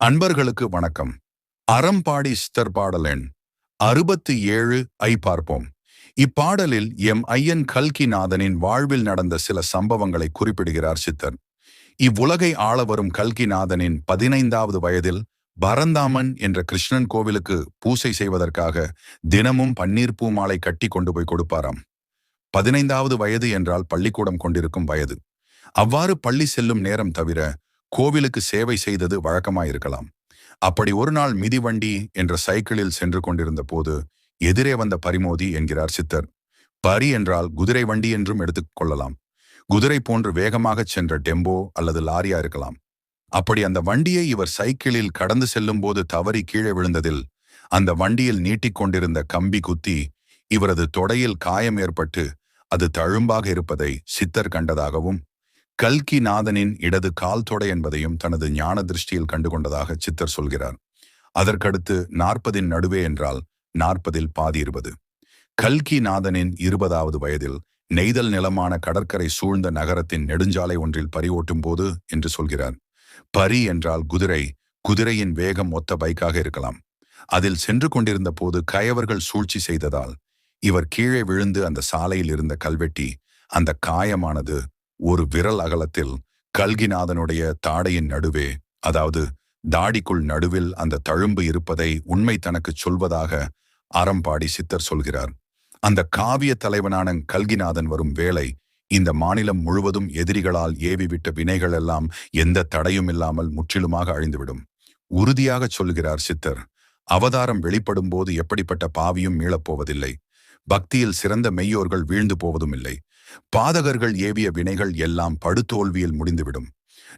அன்பர்களுக்கு வணக்கம். அறம்பாடி சித்தர் பாடல் அறுபத்தி ஏழு ஐ பார்ப்போம். இப்பாடலில் எம் ஐயன் கல்கிநாதனின் வாழ்வில் நடந்த சில சம்பவங்களை குறிப்பிடுகிறார் சித்தர். இவ்வுலகை ஆள வரும் கல்கிநாதனின் பதினைந்தாவது வயதில் பரந்தாமன் என்ற கிருஷ்ணன் கோவிலுக்கு பூசை செய்வதற்காக தினமும் பன்னீர் பூ மாலை கட்டி கொண்டு போய் கொடுப்பாராம். பதினைந்தாவது வயது என்றால் பள்ளிக்கூடம் கொண்டிருக்கும் வயது. அவ்வாறு பள்ளி செல்லும் நேரம் தவிர கோவிலுக்கு சேவை செய்தது வழக்கமாயிருக்கலாம். அப்படி ஒரு நாள் மிதிவண்டி என்ற சைக்கிளில் சென்று கொண்டிருந்த போது எதிரே வந்த பரிமோதி என்கிறார் சித்தர். பரி என்றால் குதிரை வண்டி என்றும் எடுத்துக் கொள்ளலாம். குதிரை போன்று வேகமாகச் சென்ற டெம்போ அல்லது லாரியா இருக்கலாம். அப்படி அந்த வண்டியை இவர் சைக்கிளில் கடந்து செல்லும் போது தவறி கீழே விழுந்ததில் அந்த வண்டியில் நீட்டிக்கொண்டிருந்த கம்பி குத்தி இவரது தொடையில் காயம் ஏற்பட்டு அது தழும்பாக இருப்பதை சித்தர் கண்டதாகவும் கல்கி நாதனின் இடது கால் தொடை என்பதையும் தனது ஞான திருஷ்டியில் கண்டுகொண்டதாக சித்தர் சொல்கிறார். அதற்கடுத்து நாற்பதின் நடுவே என்றால் நாற்பதில் பாதி இருபது. கல்கி நாதனின் இருபதாவது வயதில் நெய்தல் நிலமான கடற்கரை சூழ்ந்த நகரத்தின் நெடுஞ்சாலை ஒன்றில் பறிவோட்டும் போது என்று சொல்கிறார். பரி என்றால் குதிரை குதிரையின் வேகம் ஒத்த பைக்காக இருக்கலாம். அதில் சென்று கொண்டிருந்த போது கயவர்கள் சூழ்ச்சி செய்ததால் இவர் கீழே விழுந்து அந்த சாலையில் இருந்த கல்வெட்டி அந்த காயமானது ஒரு விரல் அகலத்தில் கல்கிநாதனுடைய தாடையின் நடுவே அதாவது தாடிக்குள் நடுவில் அந்த தழும்பு இருப்பதை உண்மை தனக்கு சொல்வதாக அறம்பாடி சித்தர் சொல்கிறார். அந்த காவிய தலைவனான கல்கிநாதன் வரும் வேளை இந்த மாநிலம் முழுவதும் எதிரிகளால் ஏவிவிட்ட வினைகள் எல்லாம் எந்த தடையும் இல்லாமல் முற்றிலுமாக அழிந்துவிடும். உறுதியாக சொல்கிறார் சித்தர் அவதாரம் வெளிப்படும் போது எப்படிப்பட்ட பாவியும் மீளப்போவதில்லை பக்தியில் சிறந்த மெய்யோர்கள் வீழ்ந்து போவதும் இல்லை பாதகர்கள் ஏவிய வினைகள் எல்லாம் படுதோல்வியில் முடிந்துவிடும்.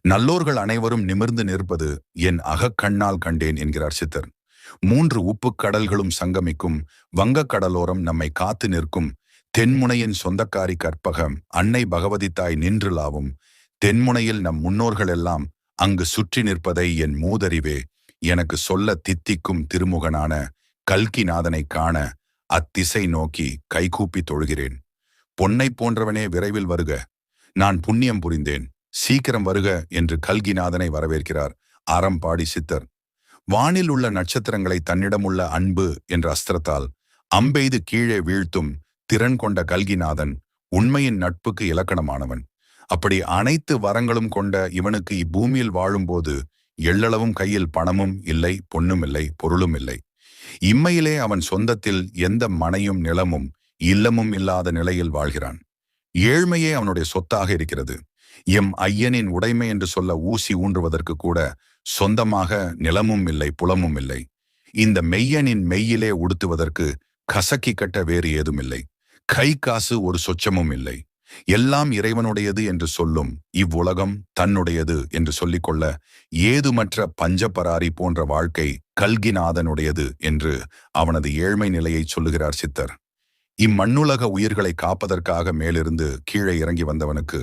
நல்லோர்கள் அனைவரும் நிமிர்ந்து நிற்பது என் அகக்கண்ணால் கண்டேன் என்கிறார் சித்தர். மூன்று உப்புக் கடல்களும் சங்கமிக்கும் வங்கக் கடலோரம் நம்மை காத்து நிற்கும். தென்முனையின் சொந்தக்காரி கற்பகம் அன்னை பகவதி தாய் நின்றுலாவும் தென்முனையில் நம் முன்னோர்கள் எல்லாம் அங்கு சுற்றி நிற்பதை என் மூதறிவே. எனக்கு சொல்ல தித்திக்கும் திருமுகனான கல்கிநாதனை காண அத்திசை நோக்கி கைகூப்பி தொழுகிறேன். பொன்னை போன்றவனே விரைவில் வருக. நான் புண்ணியம் புரிந்தேன். சீக்கிரம் வருக என்று கல்கிநாதனை வரவேற்கிறார் அறம்பாடி சித்தர். வானில் உள்ள நட்சத்திரங்களை தன்னிடமுள்ள அன்பு என்ற அஸ்திரத்தால் அம்பெய்து கீழே வீழ்த்தும் திறன் கொண்ட கல்கிநாதன் உண்மையின் நட்புக்கு இலக்கணமானவன். அப்படி அனைத்து வரங்களும் கொண்ட இவனுக்கு இப்பூமியில் வாழும்போது எள்ளளவும் கையில் பணமும் இல்லை பொன்னும் இல்லை பொருளும் இல்லை. இம்மையிலே அவன் சொந்தத்தில் எந்த மனையும் நிலமும் இல்லமும் இல்லாத நிலையில் வாழ்கிறான். ஏழ்மையே அவனுடைய சொத்தாக இருக்கிறது. எம் ஐயனின் உடைமை என்று சொல்ல ஊசி ஊன்றுவதற்கு கூட சொந்தமாக நிலமும் இல்லை புலமும் இல்லை. இந்த மெய்யனின் மெய்யிலே உடுத்துவதற்கு கசக்கி கட்ட வேறு ஏதும் இல்லை. கை காசு ஒரு சொச்சமும் இல்லை. எல்லாம் இறைவனுடையது என்று சொல்லும் இவ்வுலகம் தன்னுடையது என்று சொல்லிக்கொள்ள ஏதுமற்ற பஞ்சபராரி போன்ற வாழ்க்கை கல்கிநாதனுடையது என்று அவனது ஏழ்மை நிலையை சொல்லுகிறார் சித்தர். இம்மண்ணுலக உயிர்களை காப்பதற்காக மேலிருந்து கீழே இறங்கி வந்தவனுக்கு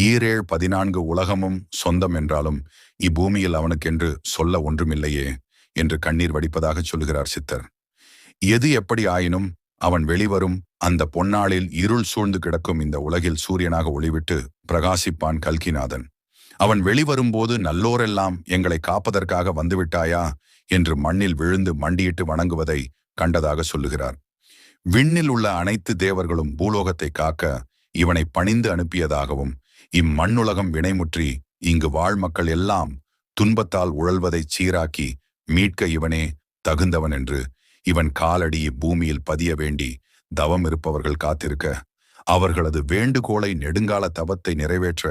ஈரேழ் பதினான்கு உலகமும் சொந்தம் என்றாலும் இப்பூமியில் அவனுக்கென்று சொல்ல ஒன்றுமில்லையே என்று கண்ணீர் வடிப்பதாக சொல்லுகிறார் சித்தர். எது எப்படி ஆயினும் அவன் வெளிவரும் அந்த பொன்னாளில் இருள் சூழ்ந்து கிடக்கும் இந்த உலகில் சூரியனாக ஒளிவிட்டு பிரகாசிப்பான் கல்கிநாதன். அவன் வெளிவரும்போது நல்லோரெல்லாம் எங்களை காப்பதற்காக வந்துவிட்டாயா? என்று மண்ணில் விழுந்து மண்டியிட்டு வணங்குவதை கண்டதாக சொல்லுகிறார். விண்ணில் உள்ள அனைத்து தேவர்களும் பூலோகத்தை காக்க இவனை பணிந்து அனுப்பியதாகவும் இம்மண்ணுலகம் வினைமுற்றி இங்கு வாழ் மக்கள் எல்லாம் துன்பத்தால் உழல்வதை சீராக்கி மீட்க இவனே தகுந்தவன் என்று இவன் காலடி பூமியில் பதிய வேண்டி தவம் இருப்பவர்கள் காத்திருக்க அவர்களது வேண்டுகோளை நெடுங்கால தவத்தை நிறைவேற்ற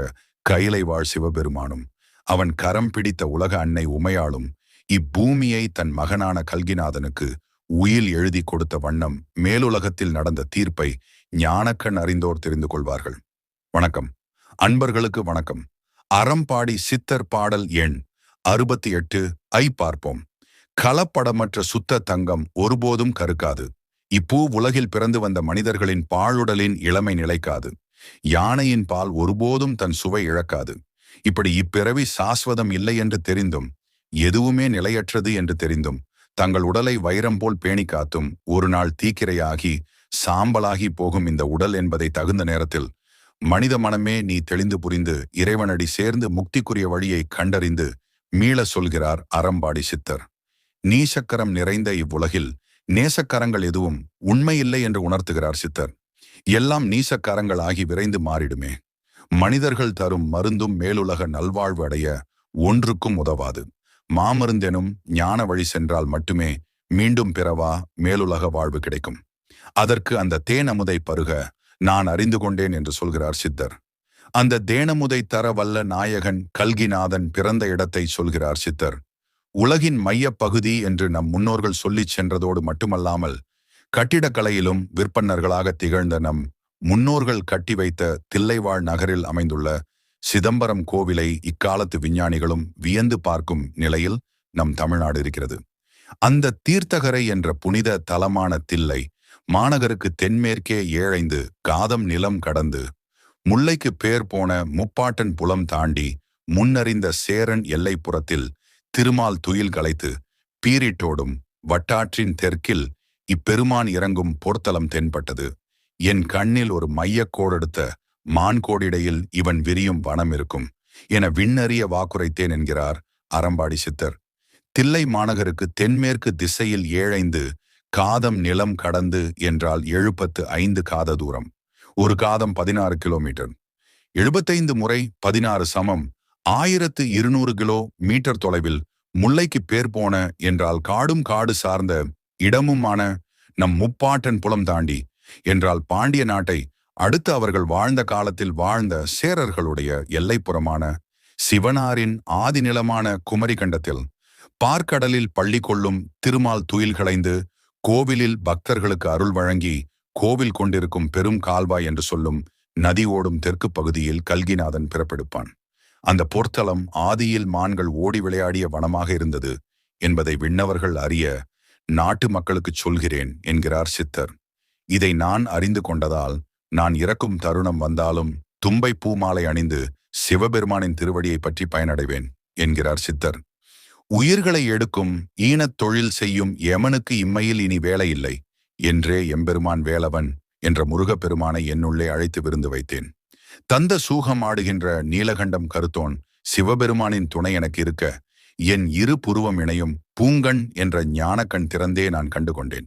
கைலை வாழ் சிவபெருமானும் அவன் கரம் பிடித்த உலக அன்னை உமையாளும் இப்பூமியை தன் மகனான கல்கிநாதனுக்கு உயில் எழுதி கொடுத்த வண்ணம் மேலுலகத்தில் நடந்த தீர்ப்பை ஞானக்கண் அறிந்தோர் தெரிந்து கொள்வார்கள். வணக்கம். அன்பர்களுக்கு வணக்கம். அறம்பாடி சித்தர் பாடல் எண் அறுபத்தி எட்டு ஐ பார்ப்போம். கலப்படமற்ற சுத்த தங்கம் ஒருபோதும் கருக்காது. இப்பூ உலகில் பிறந்து வந்த மனிதர்களின் பாழுடலின் இளமை நிலைக்காது. யானையின் பால் ஒருபோதும் தன் சுவை இழக்காது. இப்படி இப்பிறவி சாஸ்வதம் இல்லை என்று தெரிந்தும் எதுவுமே நிலையற்றது என்று தெரிந்தும் தங்கள் உடலை வைரம் போல் பேணி காத்தும் ஒரு நாள் தீக்கிரையாகி சாம்பலாகி போகும் இந்த உடல் என்பதை தகுந்த நேரத்தில் மனித மனமே நீ தெளிந்து புரிந்து இறைவனடி சேர்ந்து முக்திக்குரிய வழியை கண்டறிந்து மீள சொல்கிறார் அறம்பாடி சித்தர். நீசக்கரம் நிறைந்த இவ்வுலகில் நேசக்கரங்கள் எதுவும் உண்மையில்லை என்று உணர்த்துகிறார் சித்தர். எல்லாம் நீசக்கரங்கள் ஆகி விரைந்து மாறிடுமே. மனிதர்கள் தரும் மருந்தும் மேலுலக நல்வாழ்வு அடைய ஒன்றுக்கும் உதவாது. மாமருந்தெனும் ஞான வழி சென்றால் மட்டுமே மீண்டும் பிறவா மேலுலக வாழ்வு கிடைக்கும். அதற்கு அந்த தேனமுதை பருக நான் அறிந்து கொண்டேன் என்று சொல்கிறார் சித்தர். அந்த தேனமுதை தர வல்ல நாயகன் கல்கிநாதன் பிறந்த இடத்தை சொல்கிறார் சித்தர். உலகின் மையப் பகுதி என்று நம் முன்னோர்கள் சொல்லிச் சென்றதோடு மட்டுமல்லாமல் கட்டிடக்கலையிலும் விற்பன்னர்களாக திகழ்ந்த நம் முன்னோர்கள் கட்டி வைத்த தில்லைவாழ் நகரில் அமைந்துள்ள சிதம்பரம் கோவிலை இக்காலத்து விஞ்ஞானிகளும் வியந்து பார்க்கும் நிலையில் நம் தமிழ்நாடு இருக்கிறது. அந்த தீர்த்தகரை என்ற புனித தலமான தில்லை மாநகருக்கு தென்மேற்கே ஏழைந்து காதம் நிலம் கடந்து முல்லைக்கு பேர் போன முப்பாட்டன் புலம் தாண்டி முன்னறிந்த சேரன் எல்லைப்புறத்தில் திருமால் துயில் கலைத்து பீரிட்டோடும் வட்டாற்றின் தெற்கில் இப்பெருமான் இறங்கும் போர்த்தலம் தென்பட்டது. என் கண்ணில் ஒரு மையக்கோடெடுத்த மான்கோடிடையில் இவன் விரியும் வனம் இருக்கும். என விண்ணறிய வாக்குரைத்தேன் என்கிறார் அறம்பாடி சித்தர். தில்லை மாநகருக்கு தென்மேற்கு திசையில் ஏழைந்து காதம் நிலம் கடந்து என்றால் எழுபத்து ஐந்து காத தூரம். ஒரு காதம் பதினாறு கிலோமீட்டர். எழுபத்தைந்து முறை பதினாறு சமம். ஆயிரத்து இருநூறு கிலோ மீட்டர் தொலைவில் முல்லைக்கு பேர் போன என்றால் காடும் காடு சார்ந்த இடமுமான நம் முப்பாட்டன் புலம் தாண்டி என்றால் பாண்டிய நாட்டை அடுத்து அவர்கள் வாழ்ந்த காலத்தில் வாழ்ந்த சேரர்களுடைய எல்லைப்புறமான சிவனாரின் ஆதிநிலமான குமரி கண்டத்தில் பார்க்கடலில் பள்ளி கொள்ளும் திருமால் துயில் களைந்து கோவிலில் பக்தர்களுக்கு அருள் வழங்கி கோவில் கொண்டிருக்கும் பெரும் கால்வாய் என்று சொல்லும் நதி ஓடும் தெற்கு பகுதியில் கல்கிநாதன் பிறப்பெடுப்பான். அந்த போர்த்தலம் ஆதியில் மான்கள் ஓடி விளையாடிய வனமாக இருந்தது என்பதை விண்ணவர்கள் அறிய நாட்டு மக்களுக்கு சொல்கிறேன் என்கிறார் சித்தர். இதை நான் அறிந்து கொண்டதால் நான் இறக்கும் தருணம் வந்தாலும் தும்பை பூமாலை அணிந்து சிவபெருமானின் திருவடியை பற்றி பயனடைவேன் என்கிறார் சித்தர். உயிர்களை எடுக்கும் ஈனத் தொழில் செய்யும் யமனுக்கு இம்மையில் இனி வேலை இல்லை என்றே எம்பெருமான் வேலவன் என்ற முருகப்பெருமானை என்னுள்ளே அழைத்து விருந்து வைத்தேன். தந்த சூகம் ஆடுகின்ற நீலகண்டம் கருத்தோன் சிவபெருமானின் துணை எனக்கு இருக்க என் இரு புருவம் இணையும் பூங்கண் என்ற ஞானக்கண் திறந்தே நான் கண்டுகொண்டேன்.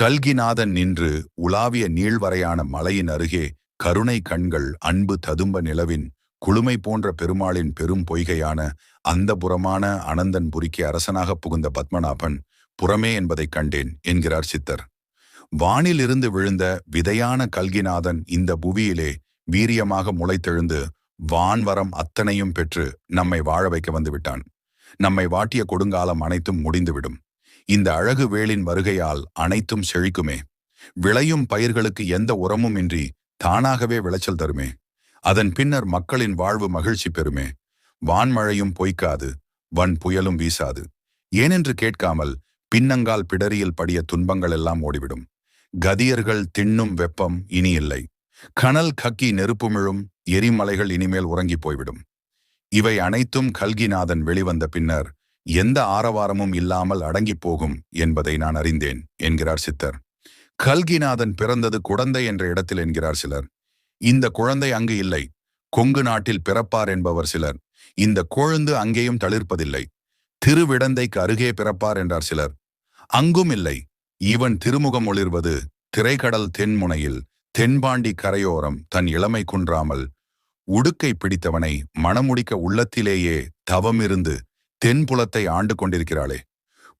கல்கிநாதன் நின்று உலாவிய நீள்வரையான மலையின் அருகே கருணை கண்கள் அன்பு ததும்ப நிலவின் குளுமை போன்ற பெருமாளின் பெரும் பொய்கையான அந்த புறமான அனந்தன் புரிக்கு அரசனாக புகுந்த பத்மநாபன் புறமே என்பதைக் கண்டேன் என்கிறார் சித்தர். வானிலிருந்து விழுந்த விதையான கல்கிநாதன் இந்த புவியிலே வீரியமாக முளைத்தெழுந்து வான்வரம் அத்தனையும் பெற்று நம்மை வாழ வைக்க வந்துவிட்டான். நம்மை வாட்டிய கொடுங்காலம் அனைத்தும் முடிந்துவிடும். இந்த அழகு வேளின் வருகையால் அனைத்தும் செழிக்குமே. விளையும் பயிர்களுக்கு எந்த உரமும் இன்றி தானாகவே விளைச்சல் தருமே. அதன் பின்னர் மக்களின் வாழ்வு மகிழ்ச்சி பெறுமே. வான்மழையும் பொய்க்காது வன் புயலும் வீசாது. ஏனென்று கேட்காமல் பின்னங்கால் பிடரியில் படிய துன்பங்கள் எல்லாம் ஓடிவிடும். கதியர்கள் தின்னும் வெப்பம் இனி இல்லை கனல் கக்கி நெருப்புமிழும் எரிமலைகள் இனிமேல் உறங்கி போய்விடும். இவை அனைத்தும் கல்கிநாதன் வெளிவந்த பின்னர் எந்த ஆரவாரமும் இல்லாமல் அடங்கிப் போகும் என்பதை நான் அறிந்தேன் என்கிறார் சித்தர். கல்கிநாதன் பிறந்தது குழந்தை என்ற இடத்தில் என்கிறார் சிலர். இந்த குழந்தை அங்கு இல்லை. கொங்கு நாட்டில் பிறப்பார் என்பவர் சிலர். இந்த கொழுந்து அங்கேயும் தளிர்ப்பதில்லை. திருவிடந்தைக்கு அருகே பிறப்பார் என்றார் சிலர். அங்கும் இல்லை. இவன் திருமுகம் ஒளிர்வது திரைக்கடல் தென்முனையில் தென்பாண்டி கரையோரம் தன் இளமை குன்றாமல் உடுக்கை பிடித்தவனை மணமுடிக்க உள்ளத்திலேயே தவமிருந்து தென்புலத்தை ஆண்டு கொண்டிருக்கிறாளே.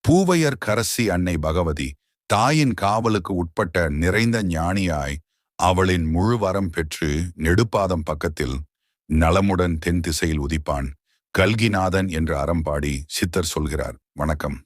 பூவையர் கரசி அன்னை பகவதி தாயின் காவலுக்கு உட்பட்ட நிறைந்த ஞானியாய் அவளின் முழு வரம் பெற்று நெடுப்பாதம் பக்கத்தில் நலமுடன் தென் திசையில் உதிப்பான் கல்கிநாதன் என்று அறம்பாடி சித்தர் சொல்கிறார். வணக்கம்.